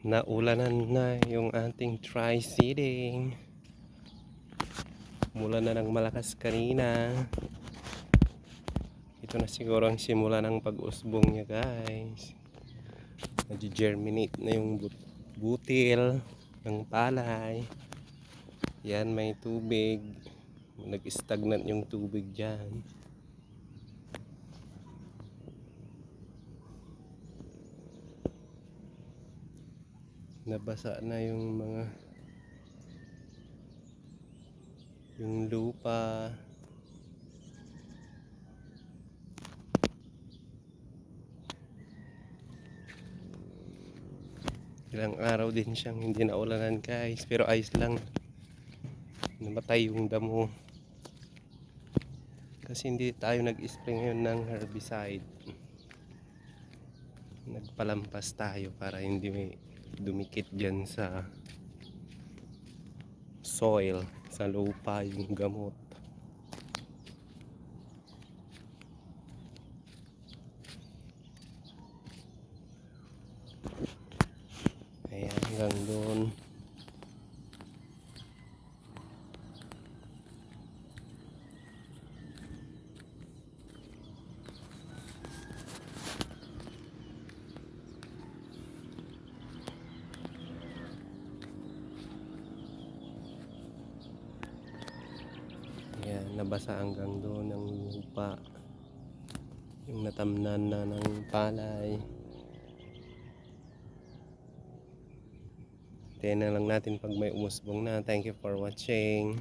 Naulanan na yung ating tri-seeding. Mula na ng malakas kanina. Ito na siguro ang simula ng pag-usbong niya guys. Nag-germinate na yung but- butil ng palay. Yan may tubig. Nag-stagnant yung tubig dyan. Nabasa na yung mga yung lupa. Ilang araw din siyang hindi naulanan guys. Pero ayos lang. Namatay yung damo. Kasi hindi tayo nag-spray ngayon ng herbicide. Nagpalampas tayo para hindi may dumikit dyan sa soil sa lupa yung gamot. Ayan hanggang doon Ayan, nabasa hanggang doon ang lupa. Yung natamnan na ng palay. Tingnan lang natin pag may umusbong na. Thank you for watching.